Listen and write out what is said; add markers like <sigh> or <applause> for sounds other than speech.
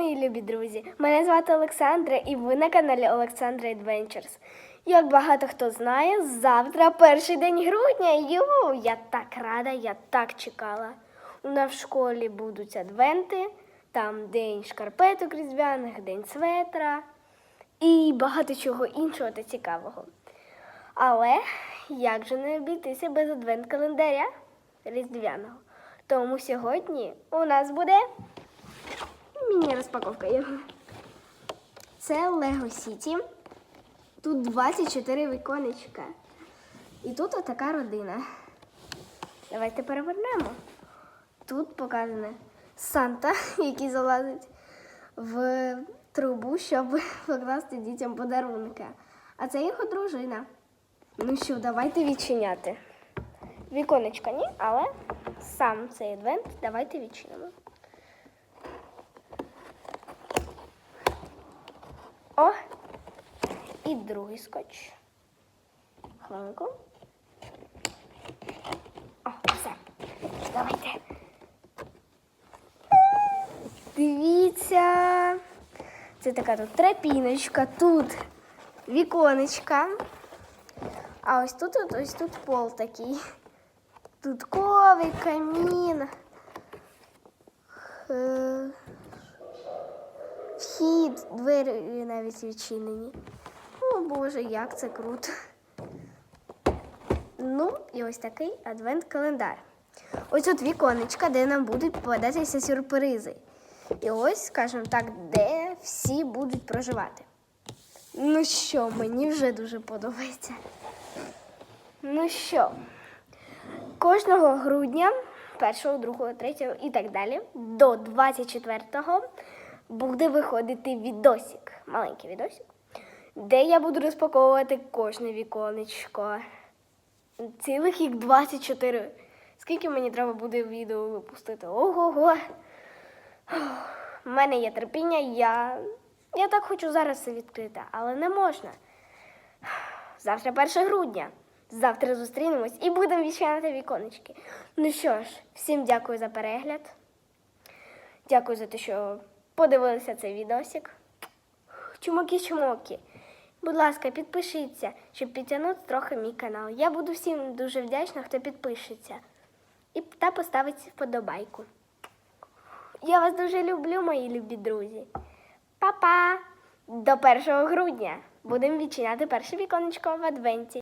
мої любі друзі! Мене звати Олександра і ви на каналі Олександра Adventures. Як багато хто знає, завтра перший день грудня. Ю, я так рада, я так чекала. У нас в школі будуть адвенти, там день шкарпеток різдвяних, день светра і багато чого іншого та цікавого. Але як же не обійтися без адвент-календаря різдвяного? Тому сьогодні у нас буде міні-розпаковка його. Це Lego City. Тут 24 віконечка. І тут отака родина. Давайте перевернемо. Тут показане Санта, <laughs> який залазить в трубу, щоб <laughs> покласти дітям подарунки. А це його дружина. Ну що, давайте відчиняти. Віконечка ні, але сам цей адвент давайте відчинимо. І другий скотч. Хвилинку. О, все. Давайте. Дивіться. Це така тут трапіночка, тут віконечка. А ось тут, от- ось тут пол такий. Тут ковик, камін. Вхід, двері навіть відчинені. Боже, як це круто. Ну, і ось такий адвент-календар. Ось тут віконечка, де нам будуть попадатися сюрпризи. І ось, скажімо так, де всі будуть проживати. Ну що, мені вже дуже подобається. Ну що, кожного грудня, 1, 2, 3 і так далі, до 24-го буде виходити відосик, маленький відосик, де я буду розпаковувати кожне віконечко. Цілих їх 24. Скільки мені треба буде відео випустити? Ого-го. У мене є терпіння, я, я так хочу зараз це відкрити, але не можна. Завтра 1 грудня. Завтра зустрінемось і будемо відчиняти віконечки. Ну що ж, всім дякую за перегляд. Дякую за те, що подивилися цей відосик. Чумаки-чумоки. Будь ласка, підпишіться, щоб підтягнути трохи мій канал. Я буду всім дуже вдячна, хто підпишеться. І та поставить вподобайку. Я вас дуже люблю, мої любі друзі. Па-па! До 1 грудня будемо відчиняти перше віконечко в адвенті.